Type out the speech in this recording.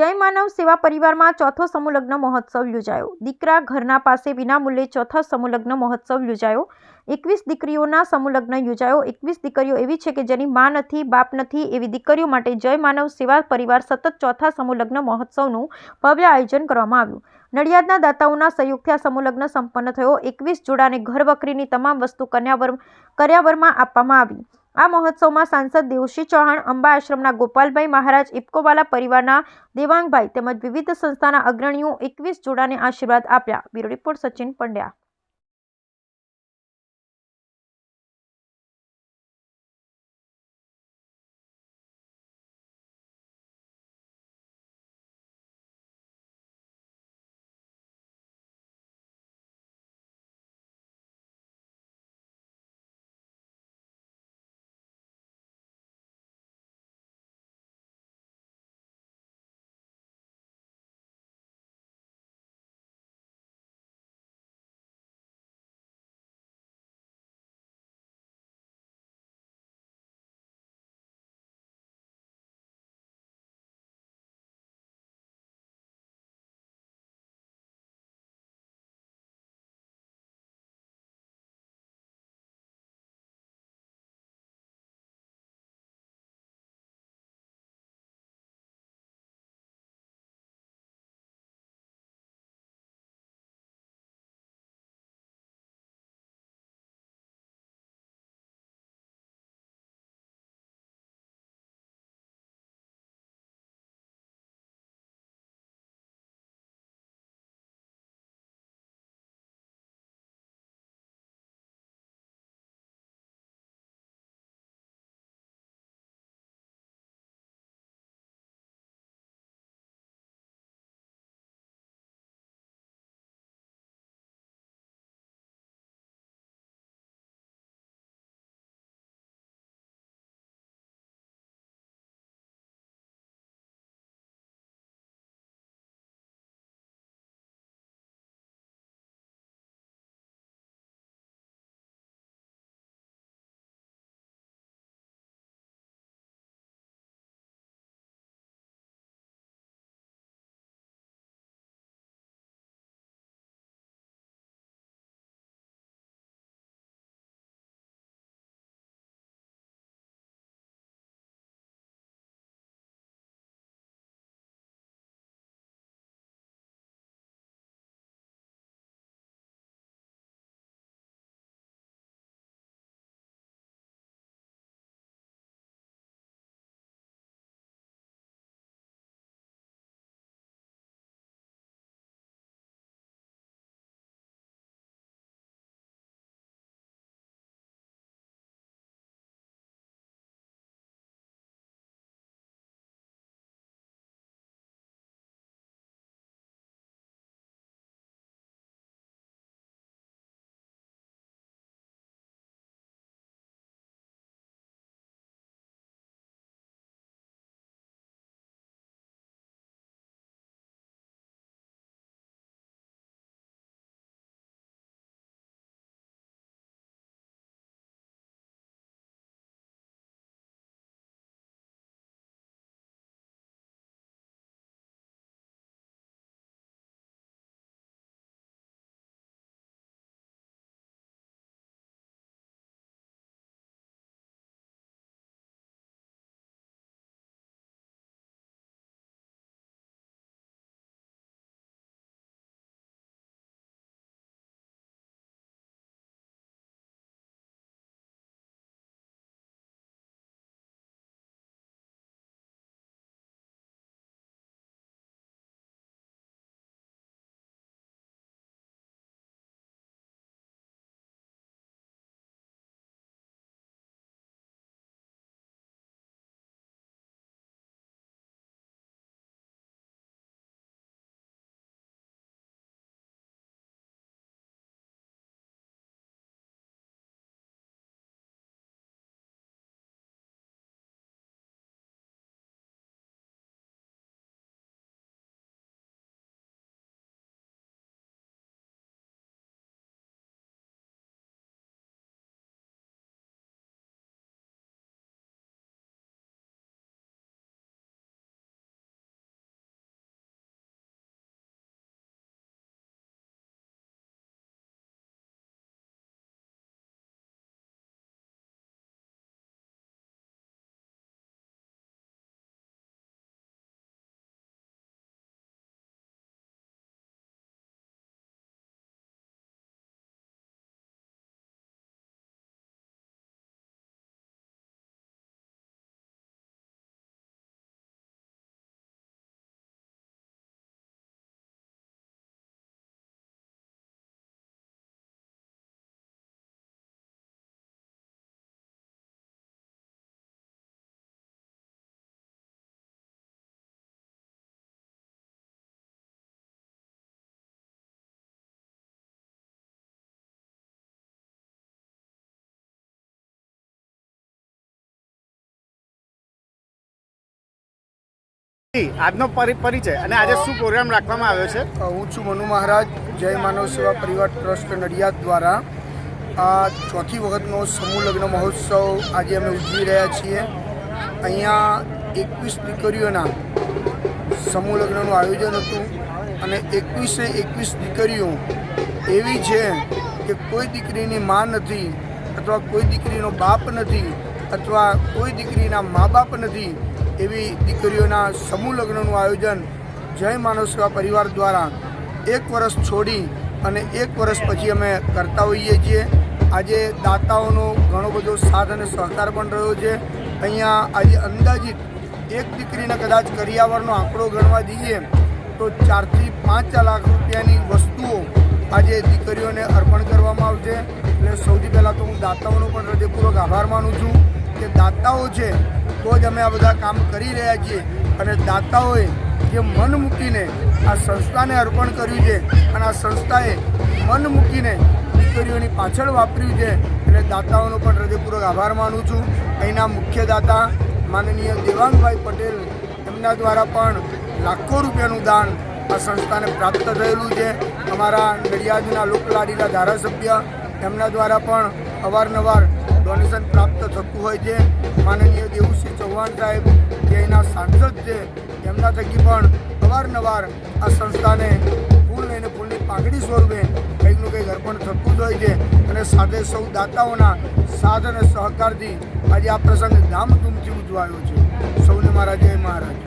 જય માનવ સેવા પરિવારમાં ચોથો સમૂહલગ્ન મહોત્સવ યોજાયો. દીકરા ઘરના પાસે વિનામૂલ્યે ચોથો સમૂહલગ્ન મહોત્સવ યોજાયો. એકવીસ દીકરીઓના સમૂહલગ્ન યોજાયો. એકવીસ દીકરીઓ એવી છે કે જેની મા નથી, બાપ નથી એવી દીકરીઓ માટે જય માનવ સેવા પરિવાર સતત ચોથા સમૂહલગ્ન મહોત્સવનું ભવ્ય આયોજન કરવામાં આવ્યું. નડિયાદના દાતાઓના સહયોગથી આ સમૂહલગ્ન સંપન્ન થયો. એકવીસ જોડાને ઘર વકરીની તમામ વસ્તુ કન્યાવર કર્યાવરમાં આપવામાં આવી. આ મહોત્સવમાં સાંસદ દેવશી ચૌહાણ, અંબા આશ્રમના ગોપાલભાઈ મહારાજ ઇપકોવાલા પરિવારના દેવાંગભાઈ તેમજ વિવિધ સંસ્થાના અગ્રણીઓ એકવીસ જોડાને આશીર્વાદ આપ્યા. Bureau report Sachin Pandya. આજનો પરી- પરિચય. અને આજે શું પ્રોગ્રામ રાખવામાં આવ્યો છે? હું છું મનુ મહારાજ, જય માનવ સેવા પરિવાર ટ્રસ્ટ નડિયાદ દ્વારા. આ ચોથી વખતનો સમૂહ લગ્ન મહોત્સવ આજે અમે ઉજવી રહ્યા છીએ. અહીંયા એકવીસ દીકરીઓના સમૂહ લગ્નનું આયોજન હતું અને એકવીસે એકવીસ દીકરીઓ એવી છે કે કોઈ દીકરીની મા નથી, અથવા કોઈ દીકરીનો બાપ નથી, અથવા કોઈ દીકરીના મા બાપ નથી એવી દીકરીઓના સમૂહ લગ્નનું આયોજન જય માનવ પરિવાર દ્વારા એક વર્ષ છોડી અને એક વર્ષ પછી અમે કરતા હોઈએ છીએ. આજે દાતાઓનો ઘણો બધો સાથ અને સહકાર પણ રહ્યો છે. અહીંયા આજે અંદાજિત એક દીકરીને કદાચ કરિયાવરનો આંકડો ગણવા દઈએ તો ચારથી પાંચ લાખ રૂપિયાની વસ્તુઓ આજે દીકરીઓને અર્પણ કરવામાં આવશે. એટલે સૌથી પહેલાં તો હું દાતાઓનો પણ હૃદયપૂર્વક આભાર માનું છું કે દાતાઓ છે તો જ અમે આ બધા કામ કરી રહ્યા છીએ. અને દાતાઓએ જે મન મૂકીને આ સંસ્થાને અર્પણ કર્યું છે અને આ સંસ્થાએ મન મૂકીને દીકરીઓની પાછળ વાપર્યું છે એટલે દાતાઓનો પણ હૃદયપૂર્વક આભાર માનું છું. અહીંના મુખ્ય દાતા માનનીય દેવાંગભાઈ પટેલ એમના દ્વારા પણ લાખો રૂપિયાનું દાન આ સંસ્થાને પ્રાપ્ત થયેલું છે. અમારા નડિયાદના લોકલાડીના ધારાસભ્ય એમના દ્વારા પણ અવારનવાર ડોનેશન પ્રાપ્ત થતું હોય છે. માનનીય દેવુસિંહ ચૌહાણ સાહેબ, જે એના સાંસદ છે એમના થકી પણ અવારનવાર આ સંસ્થાને ફૂલ લઈને ફૂલની પાંખડી સ્વરૂપે કંઈકનું કંઈક અર્પણ થતું જ હોય છે. અને સાથે સૌ દાતાઓના સાથ અને સહકારથી આજે આ પ્રસંગ ધામધૂમથી ઉજવાયો છે. સૌને મારા જય મહારાજ.